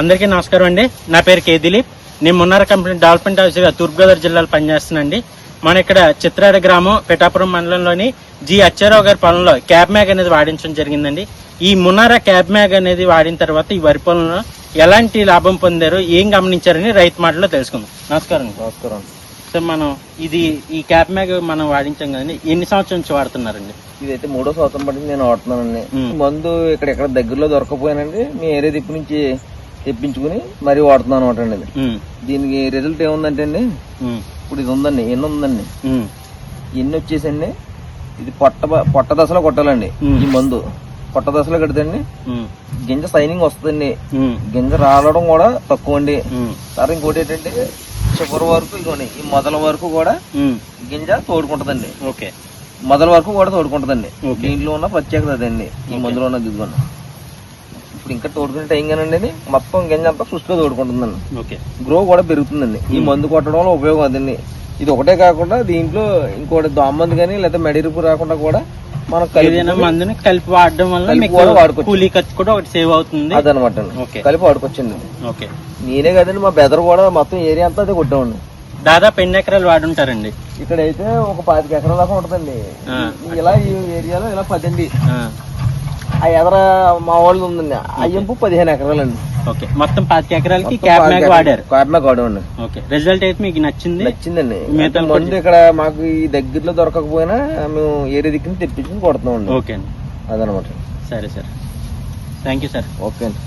అందరికీ నమస్కారం అండి. నా పేరు కే దిలీప్. నేను మున్నార కంపెనీ డాల్ఫిన్ టాక్సీగా తూర్పుగోదావరి జిల్లాలో పనిచేస్తున్నానండి. మన ఇక్కడ చిత్రాడ గ్రామం పిఠాపురం మండలంలోని జి అచ్చారావు గారి పొలంలో క్యాబ్ మ్యాగ్ అనేది వాడించడం జరిగిందండి. ఈ మున్నార క్యాబ్ మ్యాగ్ అనేది వాడిన తర్వాత ఈ వరి పొలంలో ఎలాంటి లాభం పొందారు ఏం గమనించారని రైతు మాటలో తెలుసుకుందాం. నమస్కారం. నమస్కారం సార్ మనం ఇది ఈ క్యాబ్ మ్యాగ్ మనం వాడించాం కదండి. ఎన్ని సంవత్సరం నుంచి వాడుతున్నారండి? ఇదైతే మూడో సంవత్సరం బట్టి నేను వాడుతున్నానండి. మందు ఇక్కడ ఎక్కడ దగ్గరలో దొరకపోయానండి. మీ ఏరియా దిప్పు నుంచి తెప్పించుకుని మరీ వాడుతున్నాను అనమాట అండి ఇది దీనికి రిజల్ట్ ఏముందంటే అండి ఇప్పుడు ఇది ఉందండి ఎన్ని ఉందండి? ఎన్ని వచ్చేసండి? ఇది పొట్ట పొట్ట దశలో కొట్టాలండి. ఈ మందు. పొట్ట దశలో కడితే గింజ సైనింగ్ వస్తుందండి. గింజ రాలడం కూడా తక్కువ అండి తర్వాత ఇంకోటి ఏంటంటే చివరి వరకు ఇగోండి ఈ మొదల వరకు కూడా గింజ తోడుకుంటదండి. ఓకే. మొదల వరకు కూడా తోడుకుంటదండి. దీంట్లో ఉన్న ప్రత్యేకత అదండి ఈ మందులో ఉన్న దిగుబడి ఇప్పుడు ఇంకా తోడుకునే టైం కానండి ఇది మొత్తం గింజ అంతా సుష్టిగా తోడుకుంటుందండి. ఓకే. గ్రో కూడా పెరుగుతుందండి. ఈ మందు కొట్టడం వల్ల ఉపయోగం అదండి. ఇది ఒకటే కాకుండా దీంట్లో ఇంకోటి దోమంది కానీ లేదా మెడిరుపు రాకుండా కూడా మనం ఏదైనా కలిపి మందుని కలిపి వాడడం వల్ల కలిపి మీకు కూడా వాడుకోవచ్చు. కూలీ ఖర్చు కూడా ఒకటి సేవ్ అవుతుంది. అదనమాట ఓకే. కలిపి వాడుకొచ్చండి. ఓకే. నేనే కదండి మా బెదర్ కూడా మొత్తం ఏరియా అంతా అదే కొట్టామండి దాదాపు ఎన్ని ఎకరాలు వాడుంటారండి? ఇక్కడ అయితే ఒక పాతిక ఎకరాల దాకా ఉంటుందండి. ఆ. ఇలా ఈ ఏరియాలో ఇలా పదండి. ఆ, ఆ ఎదర మా వాళ్ళు ఉందండి. అయ్యంపు పదిహేను ఎకరాలండి. ఓకే. మొత్తం పాతిక ఎకరాలకి క్యాబ్ మ్యాగ్ వాడారు? క్యాబ్ మ్యాగ్ వాడామండి ఓకే. రిజల్ట్ అయితే మీకు నచ్చింది? నచ్చిందండి. మిగతా మందు ఇక్కడ మాకు ఈ దగ్గరలో దొరకకపోయినా మేము ఏరియా దిక్కుని తెప్పించుకుని కొడుతున్నామండి. ఓకే అండి. అదనమాట. సరే sir. Thank you sir okay అండి.